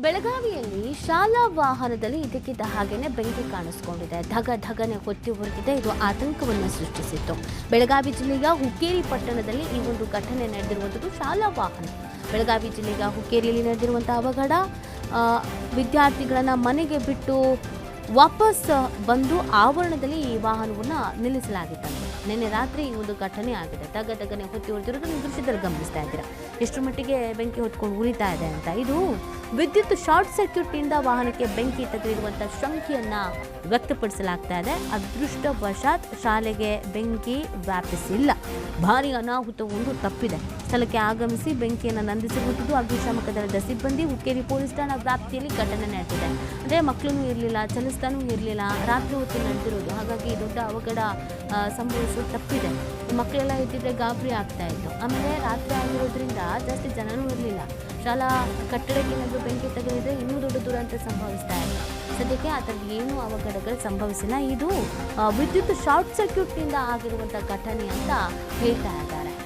ಬೆಳಗಾವಿಯಲ್ಲಿ ಶಾಲಾ ವಾಹನದಲ್ಲಿ ಇದಕ್ಕಿದ್ದ ಹಾಗೇನೆ ಬೆಂಕಿ ಕಾಣಿಸಿಕೊಂಡಿದೆ. ಧಗ ಧಗನೆ ಹೊತ್ತಿ ಉರಿದಿದೆ ಇದು ಆತಂಕವನ್ನು ಸೃಷ್ಟಿಸಿತ್ತು. ಬೆಳಗಾವಿ ಜಿಲ್ಲೆಯ ಹುಕ್ಕೇರಿ ಪಟ್ಟಣದಲ್ಲಿ ಈ ಒಂದು ಘಟನೆ ನಡೆದಿರುವಂಥದ್ದು ಶಾಲಾ ವಾಹನ. ಬೆಳಗಾವಿ ಜಿಲ್ಲೆಯ ಹುಕ್ಕೇರಿಯಲ್ಲಿ ನಡೆದಿರುವಂಥ ಅವಘಡ ವಿದ್ಯಾರ್ಥಿಗಳನ್ನು ಮನೆಗೆ ಬಿಟ್ಟು ವಾಪಸ್ ಬಂದು ಆವರಣದಲ್ಲಿ ಈ ವಾಹನವನ್ನು ನಿಲ್ಲಿಸಲಾಗಿತ್ತು. ನಿನ್ನೆ ರಾತ್ರಿ ಈ ಒಂದು ಘಟನೆ ಆಗಿದೆ. ಧಗ ಧಗನೆ ಹೊತ್ತಿ ಹೊಡೆದಿರೋದು ನೀವು ದೃಶ್ಯದಲ್ಲಿ ಗಮನಿಸ್ತಾ ಇದ್ದೀರಾ. ಎಷ್ಟು ಮಟ್ಟಿಗೆ ಬೆಂಕಿ ಹೊತ್ಕೊಂಡು ಉರಿತಾ ಇದೆ ಅಂತ. ಇದು ವಿದ್ಯುತ್ ಶಾರ್ಟ್ ಸರ್ಕ್ಯೂಟ್ನಿಂದ ವಾಹನಕ್ಕೆ ಬೆಂಕಿ ತಗುಲಿರುವಂಥ ಶಂಕೆಯನ್ನ ವ್ಯಕ್ತಪಡಿಸಲಾಗ್ತಾ ಇದೆ. ಅದೃಷ್ಟವಶಾತ್ ಶಾಲೆಗೆ ಬೆಂಕಿ ವ್ಯಾಪಿಸಿಲ್ಲ. ಭಾರಿ ಅನಾಹುತವೊಂದು ತಪ್ಪಿದೆ. ಸ್ಥಳಕ್ಕೆ ಆಗಮಿಸಿ ಬೆಂಕಿಯನ್ನು ನಂದಿಸಿರುವಂಥದ್ದು ಅಗ್ನಿಶಾಮಕ ದಳದ ಸಿಬ್ಬಂದಿ, ಹುಕ್ಕೇರಿ ಪೊಲೀಸ್ ಠಾಣಾ ವ್ಯಾಪ್ತಿಯಲ್ಲಿ ಘಟನೆ ನಡೆದಿದೆ. ಅಂದರೆ ಮಕ್ಕಳೂ ಇರಲಿಲ್ಲ ಚಲಿಸ್ತಾನೂ ಇರಲಿಲ್ಲ, ರಾತ್ರಿ ಹೊತ್ತು ನಡೆದಿರೋದು. ಹಾಗಾಗಿ ದೊಡ್ಡ ಅವಘಡ ಸಂಭವಿಸೋದು ತಪ್ಪಿದೆ. ಮಕ್ಕಳೆಲ್ಲ ಇದ್ದಿದ್ರೆ ಗಾಬರಿ ಆಗ್ತಾ ಇತ್ತು. ಆಮೇಲೆ ರಾತ್ರಿ ಆಗಿರೋದ್ರಿಂದ ಜಾಸ್ತಿ ಜನನೂ ಇರಲಿಲ್ಲ. ಶಾಲಾ ಕಟ್ಟಡಕ್ಕೆ ಏನಾದರೂ ಬೆಂಕಿ ತಗುಲಿದ್ರೆ ಇನ್ನೂ ದೊಡ್ಡ ದುರಂತ ಸಂಭವಿಸ್ತಾ ಇಲ್ಲ ಸದ್ಯಕ್ಕೆ ಆ ಥರದ್ದು ಏನೂ ಅವಘಡಗಳು ಸಂಭವಿಸಿಲ್ಲ. ಇದು ವಿದ್ಯುತ್ ಶಾರ್ಟ್ ಸರ್ಕ್ಯೂಟ್ನಿಂದ ಆಗಿರುವಂಥ ಘಟನೆ ಅಂತ ಹೇಳ್ತಾ ಇದ್ದಾರೆ.